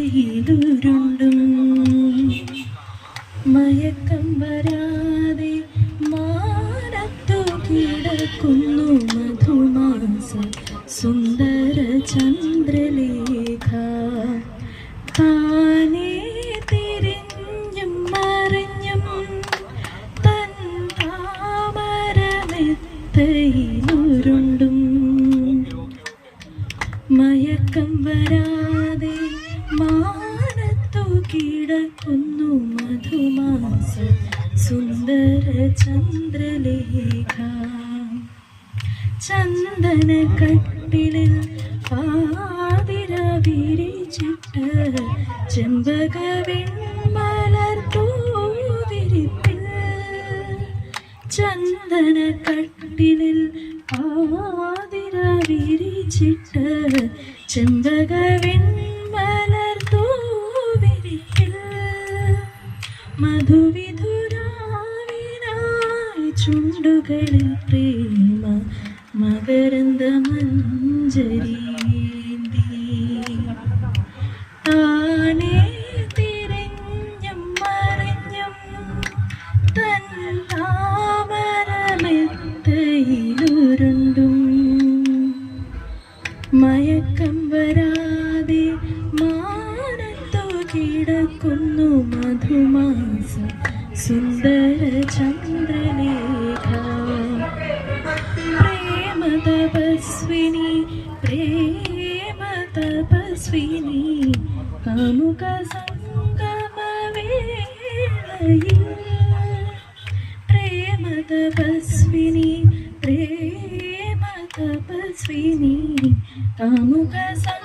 മെത്തയിലുരുണ്ടും മയക്കം വരാതെ മാനത്തു കിടക്കുന്നു മധുമാസ. സുന്ദര ചന്ദ്രലേഖ താനേ തിരിഞ്ഞും മറിഞ്ഞും തൻ താമരമെത്തയിലുരുണ്ടും. മയക്കം മാനത്തു കിടക്കുന്നു മധുമാസ സുന്ദര ചന്ദ്രലേഖ. ചന്ദന കട്ടിലിൽ പാതിര വിരിച്ചിട്ട് ചെമ്പക വെൺമലർത്തൂ വിരിപ്പിൽ ചന്ദന കട്ടിലിൽ പാതിര വിരിച്ചിട്ട് മധുവിധുരാവിനായി ചുണ്ടുകളിൽ പ്രേമ മകരന്ത മഞ്ജരീന്തി മയക്കം വരാതെ കിടക്കുന്നു മധുമാസ സുന്ദര ചന്ദ്രലേഖ പ്രേമ തപസ്വിനി പ്രേമ തപസ്വിനി കാമുക സംഗമ വേളയിൽ പ്രേമ തപസ്വിനി പ്രേമ തപസ്വിനി കാമുക സംഗമ